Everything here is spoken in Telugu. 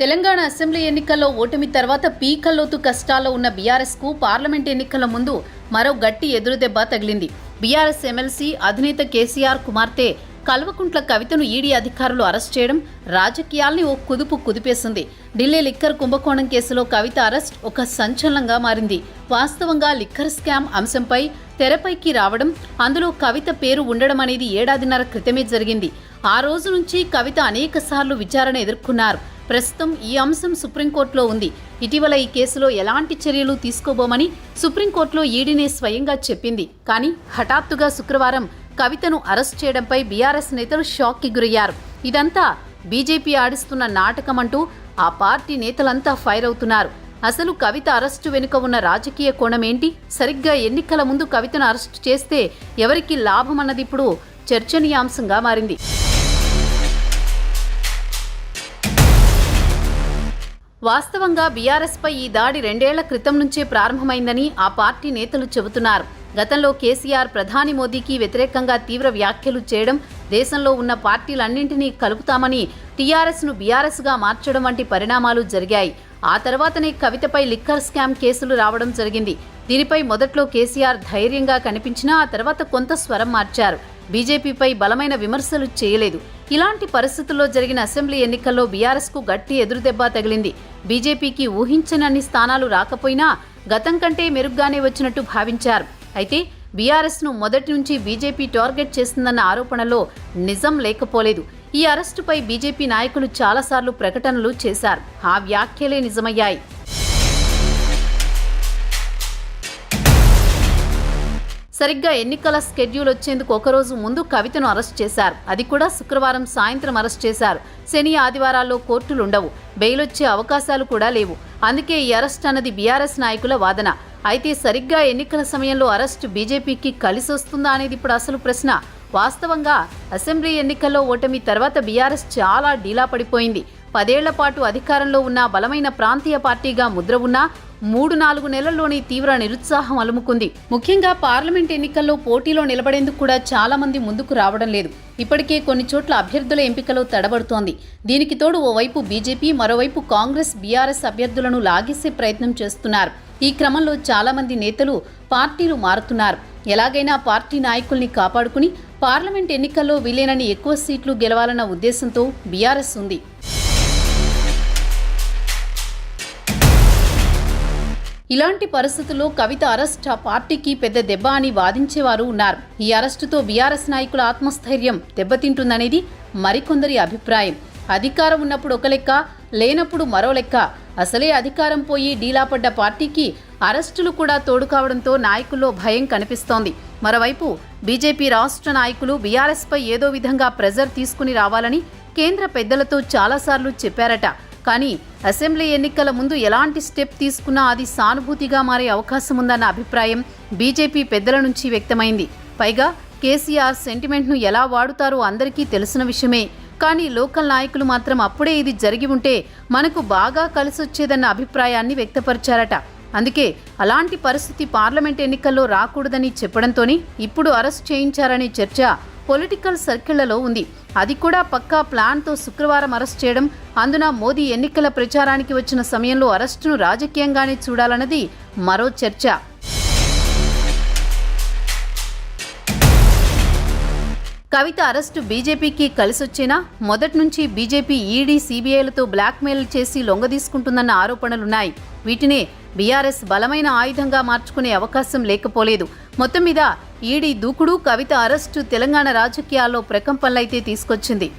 తెలంగాణ అసెంబ్లీ ఎన్నికల్లో ఓటమి తర్వాత పీకల్లోతు కష్టాల్లో ఉన్న బీఆర్ఎస్కు పార్లమెంట్ ఎన్నికల ముందు మరో గట్టి ఎదురుదెబ్బ తగిలింది. బీఆర్ఎస్ ఎమ్మెల్సీ అధినేత కేసీఆర్ కుమార్తె కల్వకుంట్ల కవితను ఈడీ అధికారులు అరెస్ట్ చేయడం రాజకీయాల్ని ఓ కుదుపు కుదిపేసింది. ఢిల్లీ లిక్కర్ కుంభకోణం కేసులో కవిత అరెస్ట్ ఒక సంచలనంగా మారింది. వాస్తవంగా లిక్కర్ స్కామ్ అంశంపై తెరపైకి రావడం అందులో కవిత పేరు ఉండడం అనేది ఏడాదిన్నర క్రితమే జరిగింది. ఆ రోజు నుంచి కవిత అనేకసార్లు విచారణ ఎదుర్కొన్నారు. ప్రస్తుతం ఈ అంశం సుప్రీంకోర్టులో ఉంది. ఇటీవల ఈ కేసులో ఎలాంటి చర్యలు తీసుకోబోమని సుప్రీంకోర్టులో ఈడీనే స్వయంగా చెప్పింది. కానీ హఠాత్తుగా శుక్రవారం కవితను అరెస్ట్ చేయడంపై బీఆర్ఎస్ నేతలు షాక్కి గురయ్యారు. ఇదంతా బీజేపీ ఆడిస్తున్న నాటకమంటూ ఆ పార్టీ నేతలంతా ఫైర్ అవుతున్నారు. అసలు కవిత అరెస్టు వెనుక ఉన్న రాజకీయ కోణం ఏంటి సరిగ్గా ఎన్నికల ముందు కవితను అరెస్టు చేస్తే ఎవరికి లాభం అన్నది ఇప్పుడు చర్చనీయాంశంగా మారింది. వాస్తవంగా బీఆర్ఎస్ పై ఈ దాడి రెండేళ్ళ క్రితం నుంచే ప్రారంభమైందని ఆ పార్టీ నేతలు చెబుతున్నారు. గతంలో కేసీఆర్ ప్రధాని మోదీకి వ్యతిరేకంగా తీవ్ర వ్యాఖ్యలు చేయడం దేశంలో ఉన్న పార్టీలన్నింటినీ కలుపుతామని టీఆర్ఎస్ను బీఆర్ఎస్గా మార్చడం వంటి పరిణామాలు జరిగాయి. ఆ తర్వాతనే కవితపై లిక్కర్ స్కామ్ కేసులు రావడం జరిగింది. దీనిపై మొదట్లో కేసీఆర్ ధైర్యంగా కనిపించినా ఆ తర్వాత కొంత స్వరం మార్చారు. బీజేపీపై బలమైన విమర్శలు చేయలేదు. ఇలాంటి పరిస్థితుల్లో జరిగిన అసెంబ్లీ ఎన్నికల్లో బీఆర్ఎస్కు గట్టి ఎదురుదెబ్బ తగిలింది. బీజేపీకి ఊహించనన్ని స్థానాలు రాకపోయినా గతం కంటే మెరుగ్గానే వచ్చినట్టు భావించారు. అయితే బీఆర్ఎస్ను మొదటి నుంచి బీజేపీ టార్గెట్ చేస్తుందన్న ఆరోపణలో నిజం లేకపోలేదు. ఈ అరెస్టుపై బీజేపీ నాయకులు చాలాసార్లు ప్రకటనలు చేశారు. ఆ వ్యాఖ్యలే నిజమయ్యాయి. సరిగ్గా ఎన్నికల స్కెడ్యూల్ వచ్చేందుకు ఒకరోజు ముందు కవితను అరెస్ట్ చేశారు. అది కూడా శుక్రవారం సాయంత్రం అరెస్ట్ చేశారు. శని ఆదివారాల్లో కోర్టులుండవు. బెయిల్ వచ్చే అవకాశాలు కూడా లేవు. అందుకే ఈ అరెస్ట్ అన్నది బీఆర్ఎస్ నాయకుల వాదన. అయితే సరిగ్గా ఎన్నికల సమయంలో అరెస్ట్ బీజేపీకి కలిసొస్తుందా అనేది ఇప్పుడు అసలు ప్రశ్న. వాస్తవంగా అసెంబ్లీ ఎన్నికల్లో ఓటమి తర్వాత బీఆర్ఎస్ చాలా డీలా పడిపోయింది. పదేళ్ళ పాటు అధికారంలో ఉన్న బలమైన ప్రాంతీయ పార్టీగా ముద్ర ఉన్నా మూడు నాలుగు నెలల్లోనే తీవ్ర నిరుత్సాహం అలుముకుంది. ముఖ్యంగా పార్లమెంట్ ఎన్నికల్లో పోటీలో నిలబడేందుకు కూడా చాలా మంది ముందుకు రావడం లేదు. ఇప్పటికే కొన్ని చోట్ల అభ్యర్థుల ఎంపికలో తడబడుతోంది. దీనికి తోడు ఓవైపు బీజేపీ మరోవైపు కాంగ్రెస్ బీఆర్ఎస్ అభ్యర్థులను లాగేసే ప్రయత్నం చేస్తున్నారు. ఈ క్రమంలో చాలా మంది నేతలు పార్టీలు మారుతున్నారు. ఎలాగైనా పార్టీ నాయకుల్ని కాపాడుకుని పార్లమెంట్ ఎన్నికల్లో వీలైనని ఎక్కువ సీట్లు గెలవాలన్న ఉద్దేశంతో బీఆర్ఎస్ ఉంది. ఇలాంటి పరిస్థితుల్లో కవిత అరెస్ట్ ఆ పార్టీకి పెద్ద దెబ్బ అని వాదించేవారు ఉన్నారు. ఈ అరెస్టుతో బీఆర్ఎస్ నాయకుల ఆత్మస్థైర్యం దెబ్బతింటుందనేది మరికొందరి అభిప్రాయం. అధికారం ఉన్నప్పుడు ఒక లెక్క లేనప్పుడు మరో లెక్క. అసలే అధికారం పోయి డీలాపడ్డ పార్టీకి అరెస్టులు కూడా తోడు కావడంతో నాయకుల్లో భయం కనిపిస్తోంది. మరోవైపు బీజేపీ రాష్ట్ర నాయకులు బీఆర్ఎస్పై ఏదో విధంగా ప్రెజర్ తీసుకుని రావాలని కేంద్ర పెద్దలతో చాలాసార్లు చెప్పారట. కానీ అసెంబ్లీ ఎన్నికల ముందు ఎలాంటి స్టెప్ తీసుకున్నా అది సానుభూతిగా మారే అవకాశం ఉందన్న అభిప్రాయం బీజేపీ పెద్దల నుంచి వ్యక్తమైంది. పైగా కేసీఆర్ సెంటిమెంట్ను ఎలా వాడుతారో అందరికీ తెలిసిన విషయమే. కానీ లోకల్ నాయకులు మాత్రం అప్పుడే ఇది జరిగి ఉంటే మనకు బాగా కలిసొచ్చేదన్న అభిప్రాయాన్ని వ్యక్తపరిచారట. అందుకే అలాంటి పరిస్థితి పార్లమెంట్ ఎన్నికల్లో రాకూడదని చెప్పడంతోనే ఇప్పుడు అరెస్ట్ చేయించారనే చర్చ పొలిటికల్ సర్కిళ్ళలో ఉంది. అది కూడా పక్కా ప్లాన్తో శుక్రవారం అరెస్ట్ చేయడం. అందున మోదీ ఎన్నికల ప్రచారానికి వచ్చిన సమయంలో అరెస్టును రాజకీయంగానే చూడాలన్నది మరో చర్చ. కవిత అరెస్టు బీజేపీకి కలిసొచ్చేనా? మొదటి నుంచి బీజేపీ ఈడీ సీబీఐలతో బ్లాక్మెయిల్ చేసి లొంగదీసుకుంటుందన్న ఆరోపణలున్నాయి. వీటినే బీఆర్ఎస్ బలమైన ఆయుధంగా మార్చుకునే అవకాశం లేకపోలేదు. మొత్తం మీద ఈడీ దూకుడు కవిత అరెస్టు తెలంగాణ రాజకీయాల్లో ప్రకంపనలైతే తీసుకొచ్చింది.